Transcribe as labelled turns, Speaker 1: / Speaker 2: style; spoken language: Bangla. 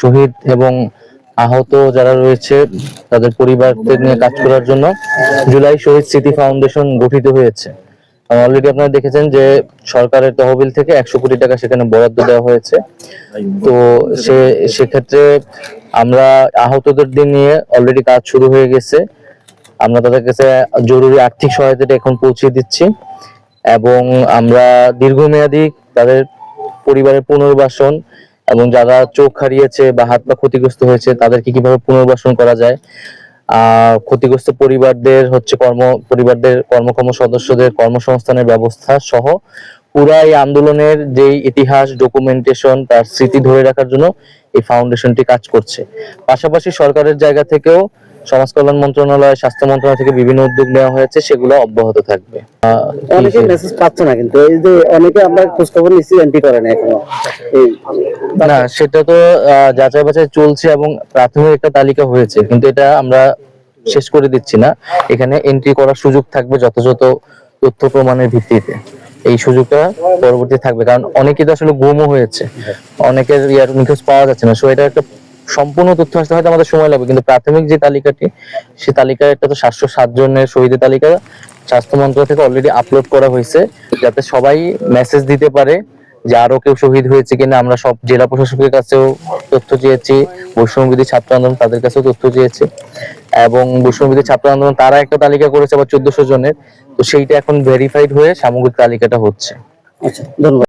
Speaker 1: শহীদ এবং আহত যারা রয়েছে, তাদের পরিবারদের নিয়ে কাজ করার জন্য জুলাই শহীদ স্মৃতি ফাউন্ডেশন গঠিত হয়েছে। অলরেডি আপনারা দেখেছেন যে সরকারের তহবিল থেকে একশো কোটি টাকা সেখানে বরাদ্দ দেওয়া হয়েছে। তো সে, সেক্ষেত্রে আমরা আহতদের দিন নিয়ে অলরেডি কাজ শুরু হয়ে গেছে। আমরা তাদের কাছে জরুরি আর্থিক সহায়তাটা এখন পৌঁছে দিচ্ছি এবং আমরা দীর্ঘমেয়াদী তাদের পরিবারের পুনর্বাসন এবং যারা চোখ হারিয়েছে বা হাত পা ক্ষতিগ্রস্ত হয়েছে, তাদেরকে কীভাবে পুনর্বাসন করা যায়? আহ, ক্ষতিগ্রস্ত পরিবারদের হচ্ছে কর্ম, পরিবারদের কর্মক্ষম সদস্যদের কর্মসংস্থানের ব্যবস্থা সহ পুরা এই আন্দোলনের যে ইতিহাস ডকুমেন্টেশন তার স্মৃতি ধরে রাখার জন্য এই ফাউন্ডেশনটি কাজ করছে। পাশাপাশি সরকারের জায়গা থেকেও সমাজ কল্যাণ মন্ত্রণালয় স্বাস্থ্য মন্ত্রণালয় থেকে বিভিন্ন উদ্যোগ নেওয়া হয়েছে সেগুলো অব্যাহত থাকবে।
Speaker 2: অনেকে মেসেজ পাচ্ছে না কিন্তু এই যে অনেকে আমরা খোঁজ খবর নিচ্ছি এন্ট্রি করে না এখনও।
Speaker 1: না সেটা তো যাচাই বাছাই চলছে এবং প্রাথমিক একটা তালিকা হয়েছে কিন্তু এটা আমরা শেষ করে দিচ্ছি না। এখানে এন্ট্রি করার সুযোগ থাকবে যথাযথ তথ্য প্রমাণের ভিত্তিতে। এই সুযোগটা পরবর্তী থাকবে কারণ অনেকে তো আসলে গুমও হয়েছে। অনেকের ইয়ার নিখোঁজ পাওয়া যাচ্ছে না সো এটা একটা সম্পূর্ণ তথ্য আসতে হয়তো আমাদের সময় লাগবে, কিন্তু প্রাথমিক যে তালিকাটি, সে তালিকায় একটা তো সাতশো সাত জনের শহীদের তালিকা স্বাস্থ্য মন্ত্রণালয় থেকে অলরেডি আপলোড করা হয়েছে, যাতে সবাই মেসেজ দিতে পারে যে আরও কেউ শহীদ হয়েছে কিনা। আমরা সব জেলা প্রশাসকের কাছেও তথ্য চেয়েছি বৈষম্যবিধি ছাত্র আন্দোলন তাদের কাছেও তথ্য চেয়েছি, এবং বৈষম্যবিধি ছাত্র আন্দোলন তারা একটা তালিকা করেছে আবার চোদ্দশো জনের। তো সেইটা এখন ভেরিফাইড হয়ে সামগ্রিক তালিকাটা হচ্ছে।
Speaker 2: আচ্ছা ধন্যবাদ।